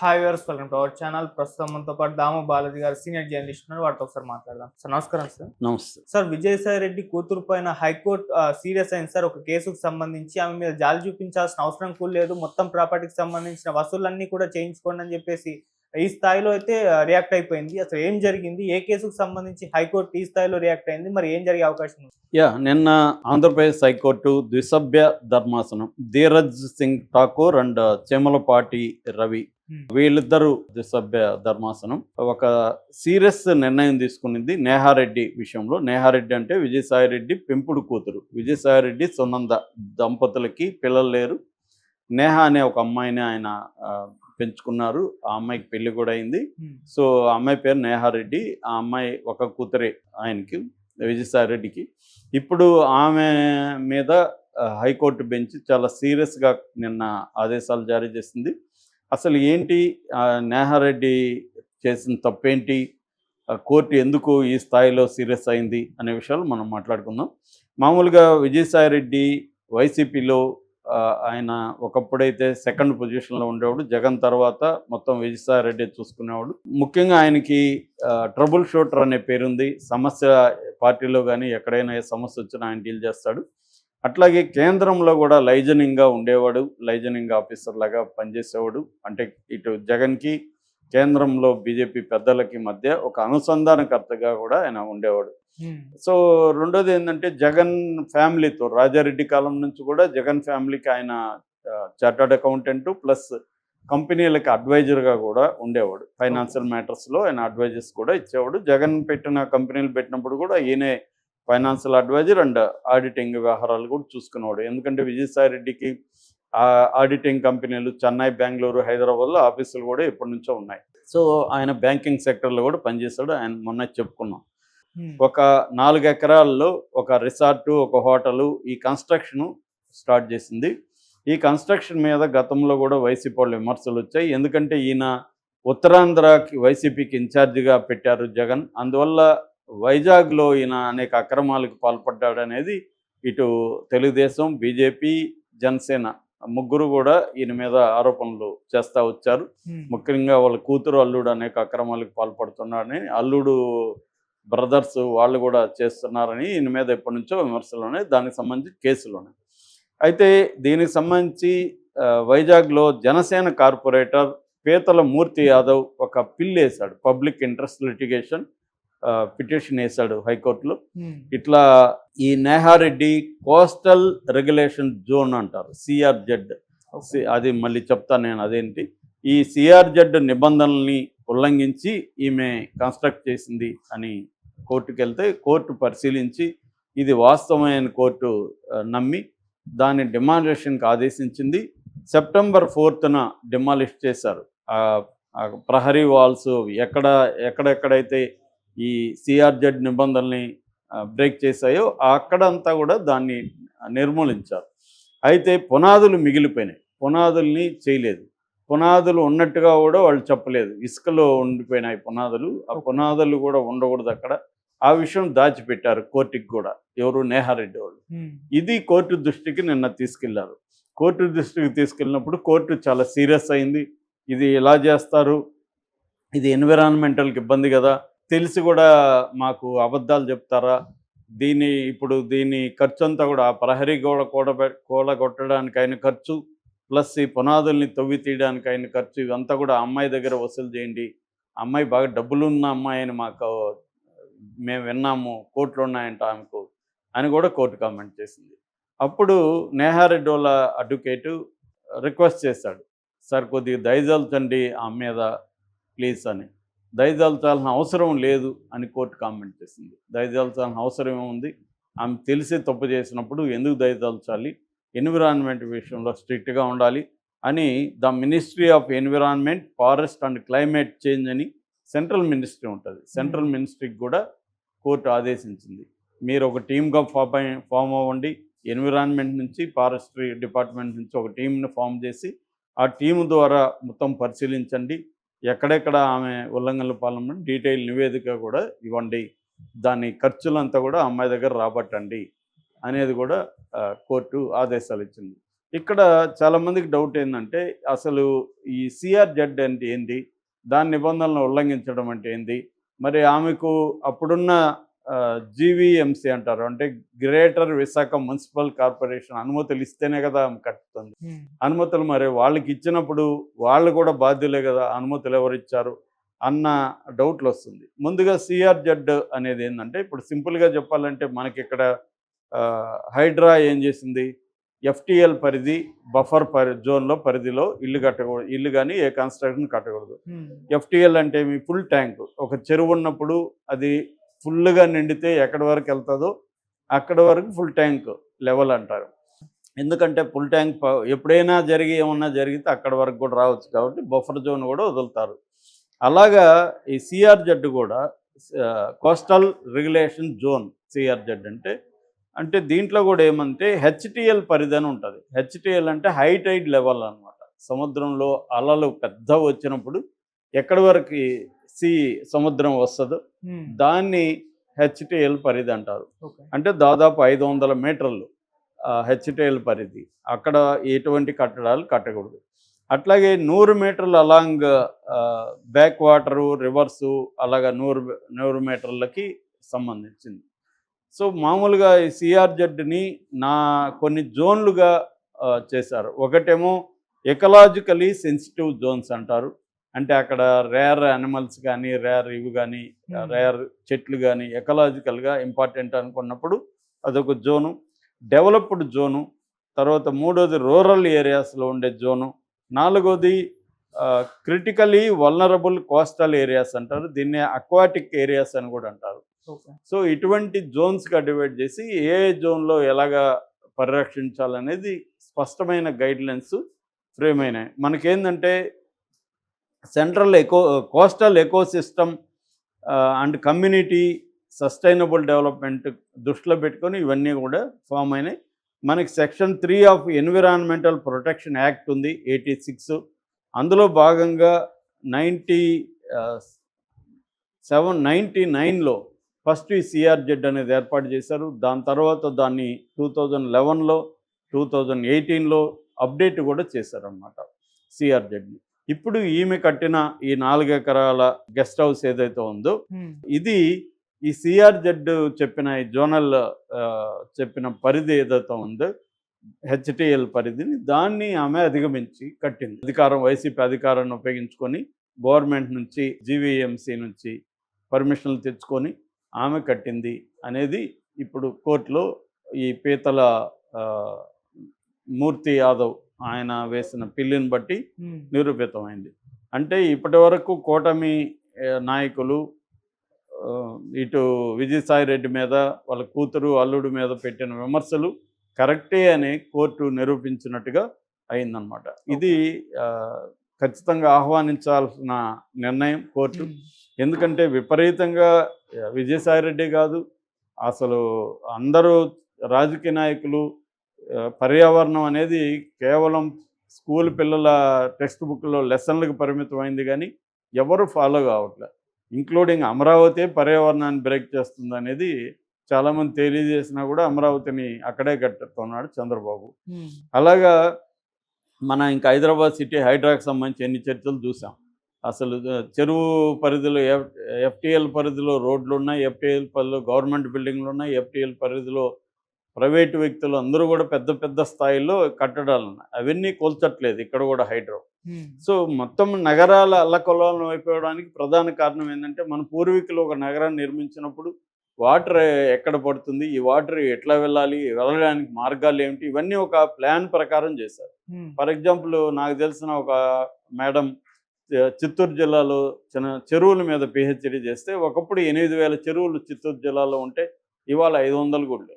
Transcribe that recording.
Hi viewers welcome to our channel. ప్రస్తుతం మనతో పాటు దాము బాలాజీ గారు సీనియర్ జర్నలిస్ట్ ఉన్నారు. వాటితో ఒకసారి మాట్లాడదాం. సార్ నమస్కారం సార్. నమస్తే. సార్ విజయసాయి రెడ్డి కూతురు పైన హైకోర్టు సీరియస్ అయింది సార్. ఒక కేసుకు సంబంధించి ఆమె మీద జాలి చూపించాల్సిన అవసరం కూడా లేదు. మొత్తం ప్రాపర్టీకి సంబంధించిన వసూళ్ళన్నీ కూడా చేయించుకోండి అని చెప్పేసి ఈ స్థాయిలో అయితే రియాక్ట్ అయిపోయింది. అసలు ఏం జరిగింది? ఏ కేసుకు సంబంధించి హైకోర్టు ఈ స్థాయిలో రియాక్ట్ అయింది? మరి ఏం జరిగే అవకాశం ఉంది? యా నిన్న ఆంధ్రప్రదేశ్ హైకోర్టు ద్విసభ్య ధర్మాసనం. ధీరజ్ సింగ్ ఠాకూర్ అండ్ చెమలపాటి రవి వీళ్ళిద్దరూ ద్విసభ్య ధర్మాసనం. ఒక సీరియస్ నిర్ణయం తీసుకునింది నేహారెడ్డి విషయంలో. నేహారెడ్డి అంటే విజయసాయిరెడ్డి పెంపుడు కూతురు. విజయసాయిరెడ్డి సునంద దంపతులకి పిల్లలు లేరు. నేహ అనే ఒక అమ్మాయిని ఆయన పెంచుకున్నారు. ఆ అమ్మాయికి పెళ్ళి కూడా అయింది. సో ఆ అమ్మాయి పేరు నేహారెడ్డి. ఆ అమ్మాయి ఒక కూతురే ఆయనకి విజయసాయిరెడ్డికి. ఇప్పుడు ఆమె మీద హైకోర్టు బెంచ్ చాలా సీరియస్గా నిన్న ఆదేశాలు జారీ చేసింది. అసలు ఏంటి నేహారెడ్డి చేసిన తప్పేంటి? కోర్టు ఎందుకు ఈ స్థాయిలో సీరియస్ అయింది అనే విషయాలు మనం మాట్లాడుకుందాం. మామూలుగా విజయసాయిరెడ్డి వైసీపీలో ఆయన ఒకప్పుడైతే సెకండ్ పొజిషన్లో ఉండేవాడు జగన్ తర్వాత మొత్తం విజయసాయిరెడ్డి చూసుకునేవాడు. ముఖ్యంగా ఆయనకి ట్రబుల్ షూటర్ అనే పేరుంది. సమస్య పార్టీలో కానీ ఎక్కడైనా ఏ సమస్య వచ్చినా ఆయన డీల్ చేస్తాడు. అట్లాగే కేంద్రంలో కూడా లైజనింగ్గా ఉండేవాడు లైజనింగ్ ఆఫీసర్ లాగా పనిచేసేవాడు. అంటే ఇటు జగన్కి కేంద్రంలో బీజేపీ పెద్దలకి మధ్య ఒక అనుసంధానకర్తగా కూడా ఆయన ఉండేవాడు. సో రెండోది ఏంటంటే జగన్ ఫ్యామిలీతో రాజారెడ్డి కాలం నుంచి కూడా జగన్ ఫ్యామిలీకి ఆయన చార్టర్డ్ అకౌంటెంట్ ప్లస్ కంపెనీలకి అడ్వైజర్గా కూడా ఉండేవాడు. ఫైనాన్షియల్ మ్యాటర్స్లో ఆయన అడ్వైజర్స్ కూడా ఇచ్చేవాడు. జగన్ పెట్టిన కంపెనీలు పెట్టినప్పుడు కూడా ఈయనే ఫైనాన్షియల్ అడ్వైజర్ అండ్ ఆడిటింగ్ వ్యవహారాలు కూడా చూసుకునేవాడు. ఎందుకంటే విజయసాయి రెడ్డికి ఆ ఆడిటింగ్ కంపెనీలు చెన్నై బెంగళూరు హైదరాబాద్లో ఆఫీసులు కూడా ఎప్పటి నుంచో ఉన్నాయి. సో ఆయన బ్యాంకింగ్ సెక్టర్లో కూడా పనిచేశాడు. ఆయన మొన్న చెప్పుకున్నాం. ఒక నాలుగు ఎకరాల్లో ఒక రిసార్టు ఒక హోటలు ఈ కన్స్ట్రక్షన్ స్టార్ట్ చేసింది. ఈ కన్స్ట్రక్షన్ మీద గతంలో కూడా వైసీపీ వాళ్ళు విమర్శలు వచ్చాయి. ఎందుకంటే ఈయన ఉత్తరాంధ్రకి వైసీపీకి ఇన్ఛార్జిగా పెట్టారు జగన్. అందువల్ల వైజాగ్లో ఈయన అనేక అక్రమాలకు పాల్పడ్డాడు అనేది ఇటు తెలుగుదేశం బీజేపీ జనసేన ముగ్గురు కూడా ఈయన మీద ఆరోపణలు చేస్తూ వచ్చారు. ముఖ్యంగా వాళ్ళ కూతురు అల్లుడు అనేక అక్రమాలకు పాల్పడుతున్నారని అల్లుడు బ్రదర్స్ వాళ్ళు కూడా చేస్తున్నారని ఈయన మీద ఎప్పటి నుంచో విమర్శలు ఉన్నాయి దానికి సంబంధించి కేసులు ఉన్నాయి అయితే దీనికి సంబంధించి వైజాగ్లో జనసేన కార్పొరేటర్ పీతల మూర్తి యాదవ్ ఒక పిల్ వేశాడు పబ్లిక్ ఇంట్రెస్ట్ లిటిగేషన్. పిటిషన్ వేశాడు హైకోర్టులో. ఇట్లా ఈ నేహారెడ్డి కోస్టల్ రెగ్యులేషన్ జోన్ అంటారు సిఆర్జెడ్. అది మళ్ళీ చెప్తాను నేను అదేంటి ఈ సిఆర్జెడ్ నిబంధనల్ని ఉల్లంఘించి ఈమె కన్స్ట్రక్ట్ చేసింది అని కోర్టుకు వెళ్తే కోర్టు పరిశీలించి ఇది వాస్తవమైన కోర్టు నమ్మి దాని డిమాలిషన్కి ఆదేశించింది. సెప్టెంబర్ ఫోర్త్న డిమాలిష్ చేశారు. ప్రహరీ వాల్స్ ఎక్కడ ఎక్కడెక్కడైతే ఈ సిఆర్జెడ్ నిబంధనల్ని బ్రేక్ చేశాయో అక్కడంతా కూడా దాన్ని నిర్మూలించారు. అయితే పునాదులు మిగిలిపోయినాయి. పునాదుల్ని చేయలేదు. పునాదులు ఉన్నట్టుగా కూడా వాళ్ళు చెప్పలేదు. ఇసుకలో ఉండిపోయినాయి పునాదులు. ఆ పునాదులు కూడా ఉండకూడదు అక్కడ. ఆ విషయం దాచిపెట్టారు కోర్టుకి కూడా. ఎవరు? నేహారెడ్డి వాళ్ళు. ఇది కోర్టు దృష్టికి నిన్న తీసుకెళ్ళారు. కోర్టు దృష్టికి తీసుకెళ్ళినప్పుడు కోర్టు చాలా సీరియస్ అయింది. ఇది ఎలా చేస్తారు? ఇది ఎన్విరాన్మెంటల్కి ఇబ్బంది కదా. తెలిసి కూడా మాకు అబద్ధాలు చెప్తారా? దీని ఇప్పుడు దీని ఖర్చు అంతా కూడా ఆ ప్రహరీ గోడ కూడబె కూలగొట్టడానికి అయిన ఖర్చు ప్లస్ ఈ పునాదుల్ని తవ్వి తీయడానికి అయిన ఖర్చు ఇవంతా కూడా అమ్మాయి దగ్గర వసూలు చేయండి. అమ్మాయి బాగా డబ్బులున్న అమ్మాయి అని మాకు మేము విన్నాము కోర్టులు ఉన్నాయంట ఆమెకు అని కూడా కోర్టు కామెంట్ చేసింది. అప్పుడు నేహారెడ్డి వాళ్ళ అడ్వకేటు రిక్వెస్ట్ చేశాడు సార్ కొద్దిగా దయజల్చండి ఆమె మీద ప్లీజ్ అని. దయజల్చాల్సిన అవసరం లేదు అని కోర్టు కామెంట్ చేసింది. దయజల్చాల్సిన అవసరం ఏముంది? ఆమె తెలిసి తప్పు చేసినప్పుడు ఎందుకు దయదల్చాలి ఎన్విరాన్మెంట్ విషయంలో స్ట్రిక్ట్గా ఉండాలి అని the ministry of environment forest and climate change అని సెంట్రల్ మినిస్ట్రీ ఉంటుంది. సెంట్రల్ మినిస్ట్రీకి కూడా కోర్టు ఆదేశించింది. మీరు ఒక టీమ్గా ఫామ్ ఫామ్ అవ్వండి. ఎన్విరాన్మెంట్ నుంచి ఫారెస్ట్రీ డిపార్ట్మెంట్ నుంచి ఒక టీంని ఫామ్ చేసి ఆ టీము ద్వారా మొత్తం పరిశీలించండి. ఎక్కడెక్కడ ఆమె ఉల్లంఘనలు పాల్గొని డీటెయిల్ నివేదిక కూడా ఇవ్వండి. దాని ఖర్చులంతా కూడా అమ్మాయి దగ్గర రాబట్టండి అనేది కూడా కోర్టు ఆదేశాలు ఇచ్చింది. ఇక్కడ చాలామందికి డౌట్ ఏంటంటే అసలు ఈ సిఆర్జెడ్ అంటే ఏంది? దాని నిబంధనలను ఉల్లంఘించడం అంటే ఏంది? మరి ఆమెకు అప్పుడున్న జీవీఎంసీ అంటారు. అంటే గ్రేటర్ విశాఖ మున్సిపల్ కార్పొరేషన్ అనుమతులు ఇస్తేనే కదా కట్టుతుంది. అనుమతులు మరి వాళ్ళకి ఇచ్చినప్పుడు వాళ్ళు కూడా బాధ్యులే కదా అనుమతులు ఎవరు ఇచ్చారు అన్న డౌట్లు వస్తుంది. ముందుగా సిఆర్జెడ్ అనేది ఏంటంటే ఇప్పుడు సింపుల్గా చెప్పాలంటే మనకి ఇక్కడ హైడ్రా ఏం చేసింది? ఎఫ్టిఎల్ పరిధి బఫర్ పరి జోన్లో పరిధిలో ఇల్లు కట్టకూడదు ఇల్లు కానీ ఏ కన్స్ట్రక్షన్ కట్టకూడదు. ఎఫ్టిఎల్ అంటే మీ ఫుల్ ట్యాంక్. ఒక చెరువు ఉన్నప్పుడు అది ఫుల్గా నిండితే ఎక్కడి వరకు వెళ్తుందో అక్కడ వరకు ఫుల్ ట్యాంక్ లెవెల్ అంటారు. ఎందుకంటే ఫుల్ ట్యాంక్ ఎప్పుడైనా జరిగి ఏమన్నా జరిగితే అక్కడ వరకు కూడా రావచ్చు కాబట్టి బఫర్ జోన్ కూడా వదులుతారు. అలాగా ఈ సిఆర్జెడ్ కూడా కోస్టల్ రెగ్యులేషన్ జోన్ సిఆర్జెడ్ అంటే అంటే దీంట్లో కూడా ఏమంటే హెచ్టిఎల్ పరిధి అని ఉంటుంది. హెచ్టిఎల్ అంటే హై టైడ్ లెవెల్ అన్నమాట. సముద్రంలో అలలు పెద్ద వచ్చినప్పుడు ఎక్కడి వరకు సి సముద్రం వస్తుందో దాన్ని హెచ్టిఎల్ పరిధి అంటారు. అంటే దాదాపు ఐదు వందల మీటర్లు హెచ్టిఎల్ పరిధి. అక్కడ ఎటువంటి కట్టడాలు కట్టకూడదు. అట్లాగే నూరు మీటర్లు అలాంగ్ బ్యాక్ వాటరు రివర్సు అలాగా నూరు నూరు మీటర్లకి సంబంధించింది. సో మామూలుగా ఈ సిఆర్జెడ్ని నా కొన్ని జోన్లుగా చేశారు. ఒకటేమో ఎకలాజికలీ సెన్సిటివ్ జోన్స్ అంటారు. అంటే అక్కడ రేర్ యానిమల్స్ కానీ రేర్ ఇవి కానీ రేర్ చెట్లు కానీ ఎకలాజికల్గా ఇంపార్టెంట్ అనుకున్నప్పుడు అదొక జోను. Developed zone. తర్వాత మూడోది రూరల్ ఏరియాస్లో ఉండే జోను. నాలుగోది క్రిటికలీ వల్నరబుల్ కోస్టల్ ఏరియాస్ అంటారు. దీన్ని అక్వాటిక్ ఏరియాస్ అని కూడా అంటారు. సో ఇటువంటి జోన్స్గా డివైడ్ చేసి ఏ జోన్లో ఎలాగా పరిరక్షించాలనేది స్పష్టమైన గైడ్లైన్స్ ఫ్రేమ్ అయినాయి మనకేందంటే central eco coastal ecosystem and community sustainable development దృష్టిలో పెట్టుకొని ఇవన్నీ కూడా ఫామ్ అయినాయి. మనకి section three of environmental protection act ఉంది ఎయిటీ సిక్స్. అందులో భాగంగా నైంటీ సెవెన్ నైంటీ నైన్లో ఫస్ట్ ఈ సిఆర్జెడ్ అనేది ఏర్పాటు చేశారు. దాని తర్వాత దాన్ని టూ థౌజండ్ లెవెన్లో టూ థౌజండ్ ఎయిటీన్లో అప్డేట్ కూడా చేశారనమాట సిఆర్జెడ్ని. ఇప్పుడు ఈమె కట్టిన ఈ నాలుగు ఎకరాల గెస్ట్ హౌస్ ఏదైతే ఉందో ఇది ఈ సిఆర్జెడ్ చెప్పిన ఈ జోనల్ చెప్పిన పరిధి ఏదైతే ఉందో హెచ్టిఎల్ పరిధిని దాన్ని ఆమె అధిగమించి కట్టింది. అధికారం వైసీపీ అధికారాన్ని ఉపయోగించుకొని గవర్నమెంట్ నుంచి జీవీఎంసీ నుంచి పర్మిషన్లు తెచ్చుకొని ఆమె కట్టింది అనేది ఇప్పుడు కోర్టులో ఈ పీతల మూర్తి యాదవ్ ఆయన వేసిన పిల్లిని బట్టి నిరూపితమైంది. అంటే ఇప్పటి వరకు కూటమి నాయకులు ఇటు విజయసాయి రెడ్డి మీద వాళ్ళ కూతురు అల్లుడు మీద పెట్టిన విమర్శలు కరెక్టే అని కోర్టు నిరూపించినట్టుగా అయిందనమాట ఇది ఖచ్చితంగా ఆహ్వానించాల్సిన నిర్ణయం కోర్టు. ఎందుకంటే విపరీతంగా విజయసాయి రెడ్డి కాదు అసలు అందరూ రాజకీయ నాయకులు పర్యావరణం అనేది కేవలం స్కూల్ పిల్లల టెక్స్ట్ బుక్లో లెసన్లకు పరిమితమైంది కానీ ఎవరు ఫాలో కావట్లే. ఇంక్లూడింగ్ అమరావతి పర్యావరణాన్ని బ్రేక్ చేస్తుంది అనేది చాలామంది తెలియజేసినా కూడా అమరావతిని అక్కడే కట్టుతున్నాడు చంద్రబాబు. అలాగా మన ఇంకా హైదరాబాద్ సిటీ హైడ్రాకి సంబంధించి ఎన్ని చర్చలు చూసాం. అసలు చెరువు పరిధిలో ఎఫ్ ఎఫ్టిఎల్ పరిధిలో రోడ్లు ఉన్నాయి ఎఫ్టిఎల్ పరిధిలో గవర్నమెంట్ బిల్డింగ్లు ఉన్నాయి ఎఫ్టిఎల్ పరిధిలో ప్రైవేటు వ్యక్తులు అందరూ కూడా పెద్ద పెద్ద స్థాయిలో కట్టడాలు ఉన్నాయి. అవన్నీ కూల్చట్లేదు. ఇక్కడ కూడా హైడ్రో. సో మొత్తం నగరాల అల్లకొల్లాలను అయిపోవడానికి ప్రధాన కారణం ఏంటంటే మన పూర్వీకులు ఒక నగరాన్ని నిర్మించినప్పుడు వాటర్ ఎక్కడ పడుతుంది ఈ వాటర్ ఎట్లా వెళ్ళాలి వెళ్ళడానికి మార్గాలు ఏమిటి ఇవన్నీ ఒక ప్లాన్ ప్రకారం చేశారు. ఫర్ ఎగ్జాంపుల్ నాకు తెలిసిన ఒక మేడం చిత్తూరు జిల్లాలో చిన్న చెరువుల మీద పిహెచ్డి చేస్తే ఒకప్పుడు ఎనిమిది వేల చెరువులు చిత్తూరు జిల్లాలో ఉంటే ఇవాళ ఐదు వందలు కూడా